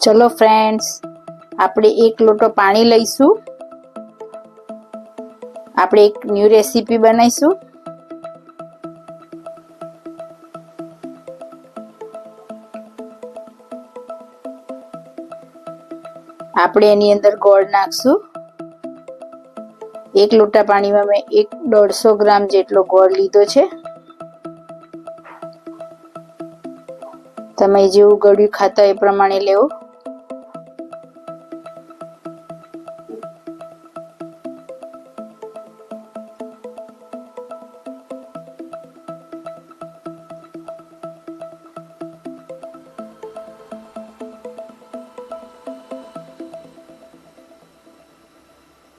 ચલો ફ્રેન્ડ્સ આપણે એક લોટો પાણી લઈશું. આપણે એક ન્યૂ રેસીપી બનાવીશું. આપણે એની અંદર ગોળ નાખશું. એક લોટા પાણીમાં મેં એક દોઢસો ગ્રામ જેટલો ગોળ લીધો છે. તમે જેવું ગળ્યું ખાતા એ પ્રમાણે લેવો.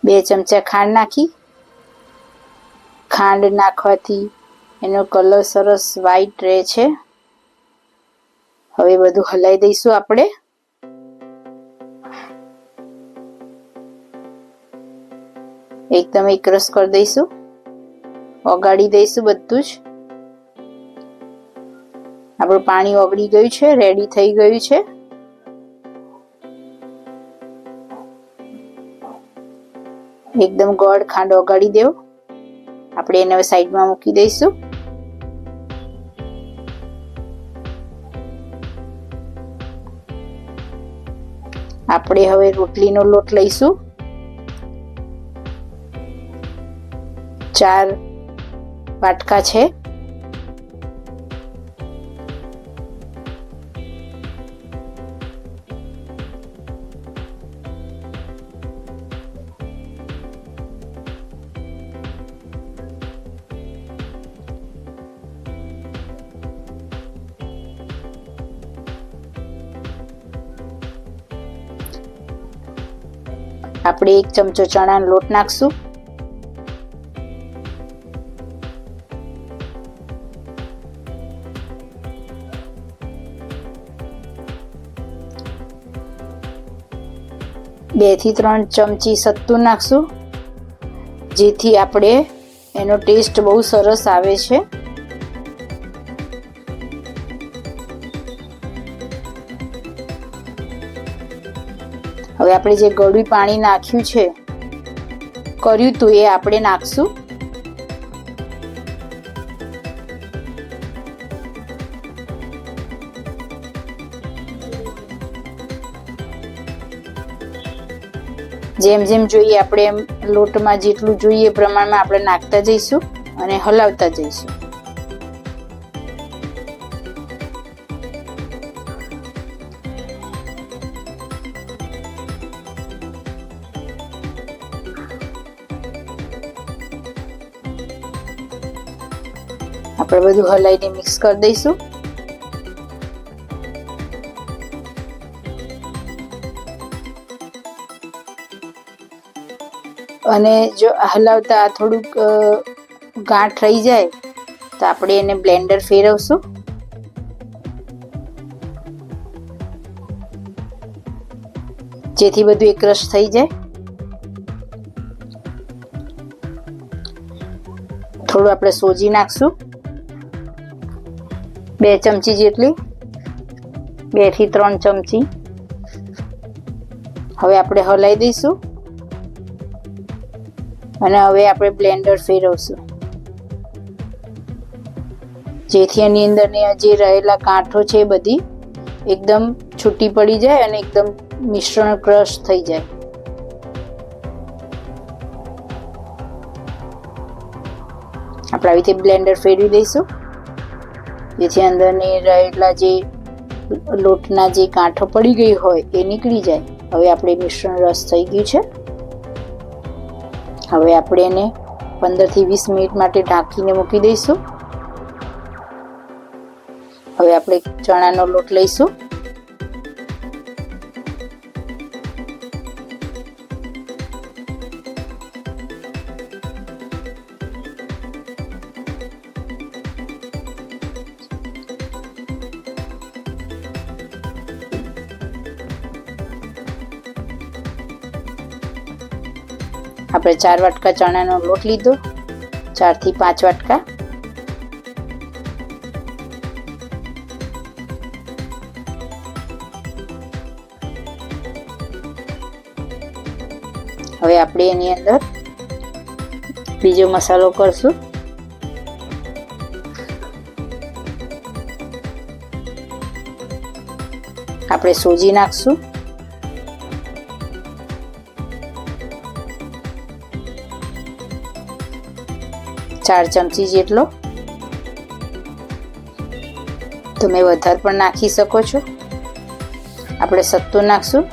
બે ચમચા ખાંડ નાખી. ખાંડ નાખવાથી એનો કલર સરસ વ્હાઈટ રહે છે. હવે બધું હલાઈ દઈશું આપણે. એકદમ એકરસ કરી દઈશું. ઓગાળી દઈશું બધું જ. આપણું પાણી ઓગળી ગયું છે રેડી થઈ ગયું છે. એકદમ ગોળ ખાંડ ઓગાળી દેવો. આપણે એને સાઈડમાં મૂકી દઈશું. આપણે હવે રોટલીનો લોટ લઈશું. ચાર વાટકા છે. આપણે એક ચમચો ચણાનો લોટ નાખશું. બેથી ત્રણ ચમચી સત્તુ નાખશું, જેથી આપણે એનો ટેસ્ટ બહુ સરસ આવે છે. હવે આપણે જે ગળ્યું પાણી નાખ્યું છે, કર્યું તું એ આપણે નાખશું. જેમ જેમ જોઈએ આપણે એમ લોટમાં જેટલું જોઈએ પ્રમાણમાં આપણે નાખતા જઈશું અને હલાવતા જઈશું. આપણે બધું હલાઈને મિક્સ કરી દઈશું. અને જો હલાવતા થોડુંક ગાંઠ રહી જાય, તો આપણે એને બ્લેન્ડર ફેરવશું. જેથી બધું એક રસ થઈ જાય. થોડું આપણે સોજી નાખશું. બે ચમચી જેટલી. બેથી ત્રણ ચમચી. હવે આપણે હલાઈ દઈશું. અને હવે આપણે બ્લેન્ડર ફેરવશું. જેથી એની અંદરની જે રહેલા કાંઠો છે બધી એકદમ છૂટી પડી જાય અને એકદમ મિશ્રણ ક્રશ થઈ જાય. આપણે આવી રીતે બ્લેન્ડર ફેરવી દઈશું. જેથી અંદરની રહેલા જે લોટના જે કાંઠો પડી ગઈ હોય એ નીકળી જાય. હવે આપણે મિશ્રણ રસ થઈ ગયું છે. હવે આપણે એને પંદરથી વીસ મિનિટ માટે ઢાંકીને મૂકી દઈશું. હવે આપણે ચણાનો લોટ લઈશું. આપણે ચાર વાટકા ચણાનો લોટ લીધો. ચારથી પાંચ વાટકા. હવે આપણે એની અંદર બીજો મસાલો કરશું. આપણે સોજી નાખશું. ચાર ચમચી જેટલો. તમે વધારે પણ નાખી શકો છો. આપણે સત્તુ નાખશું.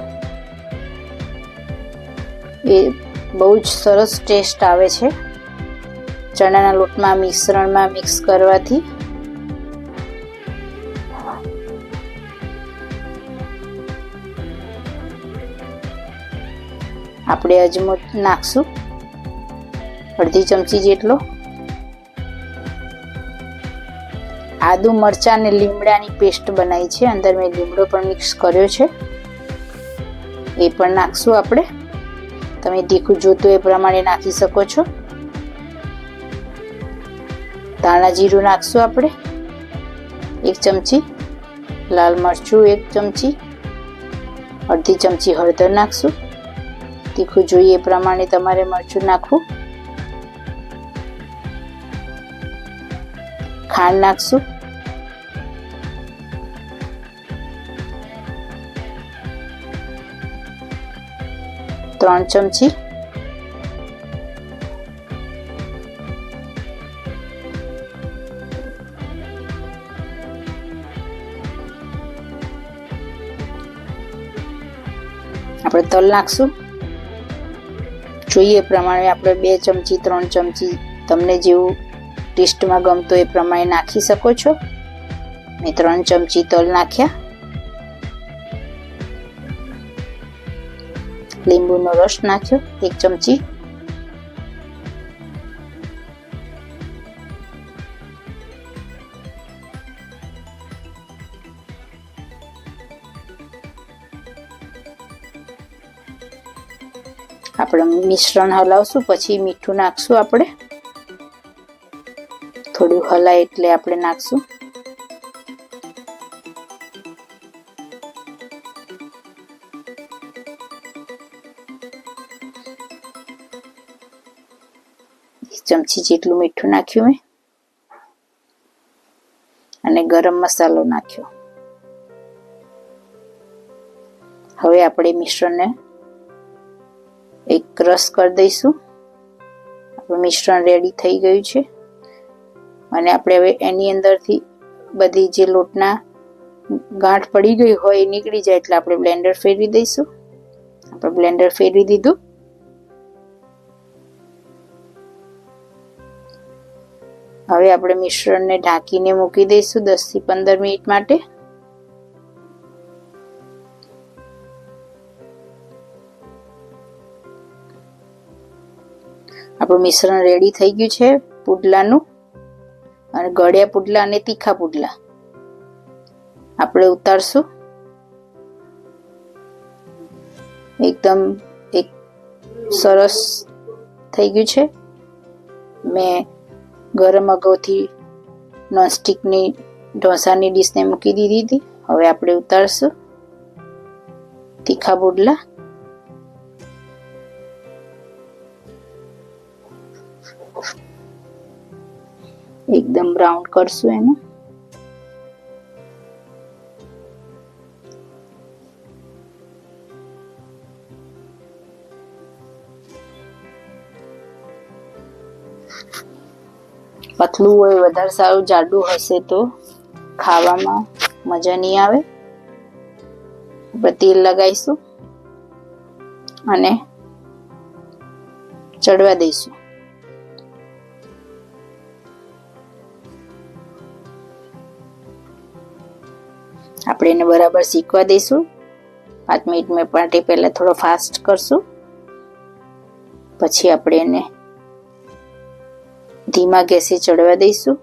એ બહુ જ સરસ ટેસ્ટ આવે છે. ચણાના લોટમાં મિશ્રણમાં મિક્સ કરવાથી. આપણે અજમો નાખશું. અડધી ચમચી જેટલો. આદુ મરચાં અને લીમડાની પેસ્ટ બનાવી છે. અંદર મેં લીમડો પણ મિક્સ કર્યો છે. એ પણ નાખશું આપણે. તમે તીખું જોતું એ પ્રમાણે નાખી શકો છો. ધાણા જીરું નાખશું આપણે. એક ચમચી લાલ મરચું એક ચમચી. અડધી ચમચી હળદર નાખશું. તીખું જોઈએ એ પ્રમાણે તમારે મરચું નાખવું. ખાંડ નાખશું. ત્રણ ચમચી. આપણે તલ નાખશું. જોઈએ પ્રમાણે આપણે બે ચમચી, ત્રણ ચમચી તમને જેવું ટેસ્ટમાં ગમતો એ પ્રમાણે નાખી શકો છો. મેં ત્રણ ચમચી તલ નાખ્યા. લીંબુનો રસ નાખ્યો, એક ચમચી. આપણે મિશ્રણ હલાવશું, પછી મીઠું નાખશું આપણે. થોડું હલાય એટલે આપણે નાખશું. ચમચી જેટલું મીઠું નાખ્યું મેં. અને ગરમ મસાલો નાખ્યો. હવે આપણે મિશ્રણને એક ક્રશ કરી દઈશું. આપણું મિશ્રણ રેડી થઈ ગયું છે. અને આપણે હવે એની અંદરથી બધી જે લોટના ગાંઠ પડી ગઈ હોય એ નીકળી જાય એટલે આપણે બ્લેન્ડર ફેરવી દઈશું. આપણે બ્લેન્ડર ફેરવી દીધું. હવે આપણે મિશ્રણને ઢાંકીને મૂકી દઈશું દસથી પંદર મિનિટ માટે. આપણું મિશ્રણ રેડી થઈ ગયું છે પુડલાનું. અને ગળ્યા પુડલા અને તીખા પુડલા. આપણે ઉતારશું. એકદમ એક સરસ થઈ ગયું છે. મેં ગરમ અગાઉથી નોનસ્ટિકની ઢોસાની ડીશને મૂકી દીધી હતી. હવે આપણે ઉતારશું. તીખા બુડલા. એકદમ બ્રાઉન કરશું એને. પતલું હોય, વધારે સારું જાડું હશે તો ખાવામાં મજા નહીં આવે. આપણે તેલ લગાવીશું અને ચડવા દઈશું. આપણે એને બરાબર શીખવા દઈશું. પાંચ મિનિટ માટે પહેલા થોડો ફાસ્ટ કરશું. પછી આપણે એને ધીમા ગેસે ચડવા દઈશું.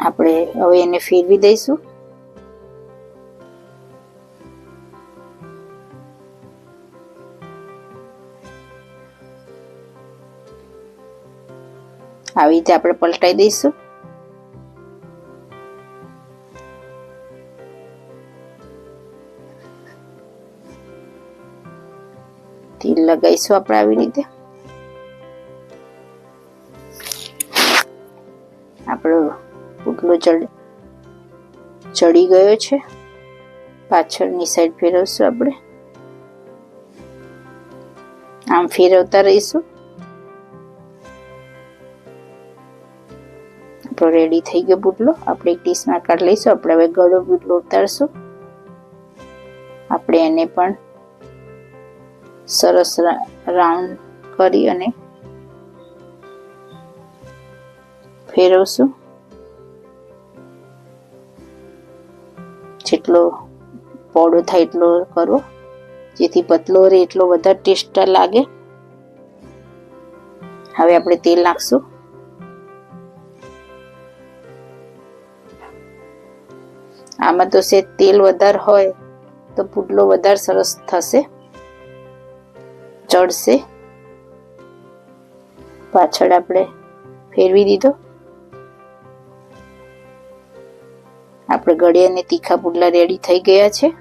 આપણે હવે એને ફેરવી દઈશું. આવી રીતે આપણે પલટાઈ દઈશું. લગાવીશું આપણે આવી રીતે. આપણો પુટલો ચડ ચડી ગયો છે. પાછળની સાઈડ ફેરવશું આપણે. આમ ફેરવતા રહીશું. આપણો રેડી થઈ ગયો પૂટલો આપણે એક ડીશમાં કાઢી લઈશું. આપણે હવે ગળો પૂટલો ઉતારશું. આપણે એને પણ સરસ રાઉન્ડ કરી અને ફેરવશું. જેટલો પોડો થાય એટલો કરો જેથી પતલો રહે એટલો વધારે ટેસ્ટ લાગે. હવે આપણે તેલ નાખશું. આમાં તો સે તેલ વધારે હોય તો પુડલો વધારે સરસ થશે. ચડશે. પાછળ આપણે ફેરવી દીધો. આપણે ગળ્યા અને તીખા પુડલા રેડી થઈ ગયા છે.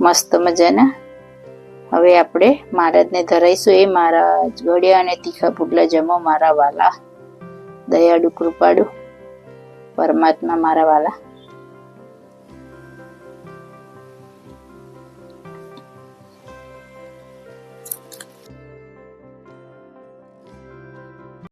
મસ્ત મજાના. હવે આપણે મહારાજને ધરાઈશું. એ મહારાજ ગળ્યા અને તીખા પુડલા જમો, મારા વાલા. દયાળુ કૃપાળુ. પરમાત્મા મારા વાલા.